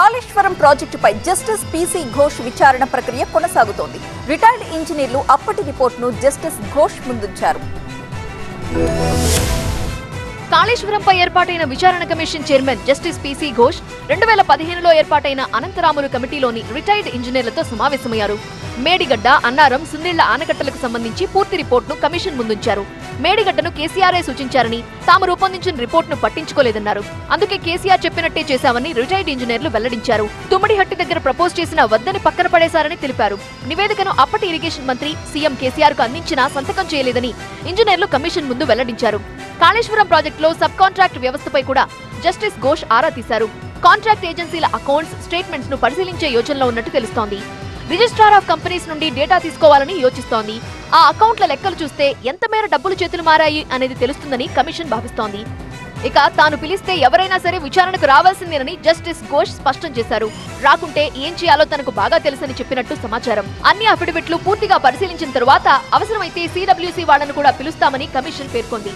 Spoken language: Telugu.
కాళేశ్వరం ప్రాజెక్టుపై జస్టిస్ పీసీ ఘోష్ విచారణ ప్రక్రియ కొనసాగుతోంది. రిటైర్డ్ ఇంజనీర్లు అప్పటి రిపోర్టును జస్టిస్ ఘోష్ ముందుంచారు. కాళేశ్వరంపై ఏర్పాటైన విచారణ commission chairman justice PC Ghosh రెండు వేల పదిహేనులో ఏర్పాటైన అనంతరాములు కమిటీలోని రిటైర్డ్ ఇంజనీర్లతో సమావేశమయ్యారు. మేడిగడ్డ అన్నారం సుందిళ్ళ ఆనకట్టలకు సంబంధించి పూర్తి రిపోర్టును కమిషన్ ముందుంచారు. మేడిగడ్డను కేసీఆర్ఏ సూచించారని తాము రూపొందించిన రిపోర్టును పట్టించుకోలేదన్నారు. అందుకే కేసీఆర్ చెప్పినట్టే చేశామని రిటైర్డ్ ఇంజనీర్లు వెల్లడించారు. తుమ్మడిహట్టి దగ్గర ప్రపోజ్ చేసిన వద్దని పక్కన పడేశారని తెలిపారు. నివేదికను అప్పటి ఇరిగేషన్ మంత్రి సీఎం కేసీఆర్కు అందించినా సంతకం చేయలేదని ఇంజనీర్లు కమిషన్ ముందు వెల్లడించారు. కాళేశ్వరం ప్రాజెక్టులో సబ్ కాంట్రాక్ట్ వ్యవస్థపై కూడా జస్టిస్ ఘోష్ ఆరా తీశారు. కాంట్రాక్ట్ ఏజెన్సీల అకౌంట్స్ స్టేట్మెంట్స్ను పరిశీలించే యోచనలో ఉన్నట్టు తెలుస్తోంది. రిజిస్ట్రార్ ఆఫ్ కంపెనీస్ నుండి డేటా తీసుకోవాలని యోచిస్తోంది. ఆ అకౌంట్ల లెక్కలు చూస్తే ఎంత మేర డబ్బులు చేతులు మారాయి అనేది తెలుస్తుందని కమిషన్ భావిస్తోంది. ఇక తాను పిలిస్తే ఎవరైనా సరే విచారణకు రావాల్సిందేనని జస్టిస్ ఘోష్ స్పష్టం చేశారు. రాకుంటే ఏం చేయాలో తనకు బాగా తెలుసని చెప్పినట్టు సమాచారం. అన్ని అఫిడవిట్లు పూర్తిగా పరిశీలించిన తరువాత అవసరమైతే సిడబ్ల్యూసీ వాళ్ళను కూడా పిలుస్తామని కమిషన్ పేర్కొంది.